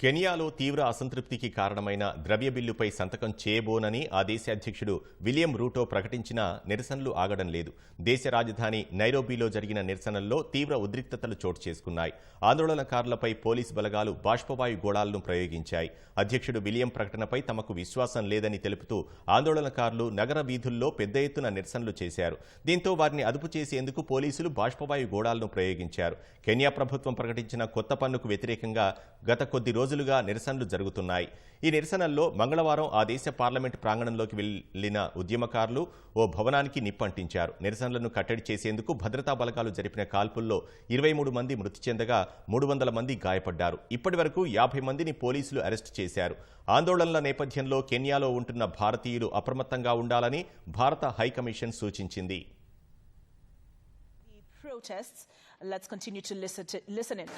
కెనియాలో తీవ్ర అసంతృప్తికి కారణమైన ద్రవ్య బిల్లుపై సంతకం చేయబోనని ఆ దేశ అధ్యక్షుడు విలియం రూటో ప్రకటించిన నిరసనలు ఆగడం లేదు. దేశ రాజధాని నైరోబీలో జరిగిన నిరసనల్లో తీవ్ర ఉద్రిక్తతలు చోటు చేసుకున్నాయి. ఆందోళనకారులపై పోలీస్ బలగాలు బాష్పవాయు గోళాలను ప్రయోగించాయి. అధ్యక్షుడు విలియం ప్రకటనపై తమకు విశ్వాసం లేదని తెలుపుతూ ఆందోళనకారులు నగర వీధుల్లో పెద్ద ఎత్తున నిరసనలు చేశారు. దీంతో వారిని అదుపు చేసేందుకు పోలీసులు బాష్పవాయు గోళాలను ప్రయోగించారు. కెనియా ప్రభుత్వం ప్రకటించిన కొత్త పన్నుకు వ్యతిరేకంగా గత కొద్ది రోజులుగా నిరసనలు జరుగుతున్నాయి. ఈ నిరసనల్లో మంగళవారం ఆ దేశ పార్లమెంట్ ప్రాంగణంలోకి వెళ్ళిన ఉద్యమకారులు ఓ భవనానికి నిప్పంటించారు. నిరసనలను కట్టడి చేసేందుకు భద్రతా బలగాలు జరిపిన కాల్పుల్లో ఇరవై మూడు మంది మృతి చెందగా మూడు వందల మంది గాయపడ్డారు. ఇప్పటి వరకు యాభై మందిని పోలీసులు అరెస్టు చేశారు. ఆందోళనల నేపథ్యంలో కెన్యాలో ఉంటున్న భారతీయులు అప్రమత్తంగా ఉండాలని భారత హైకమిషన్ సూచించింది. Protests. Let's continue to listen to listen in.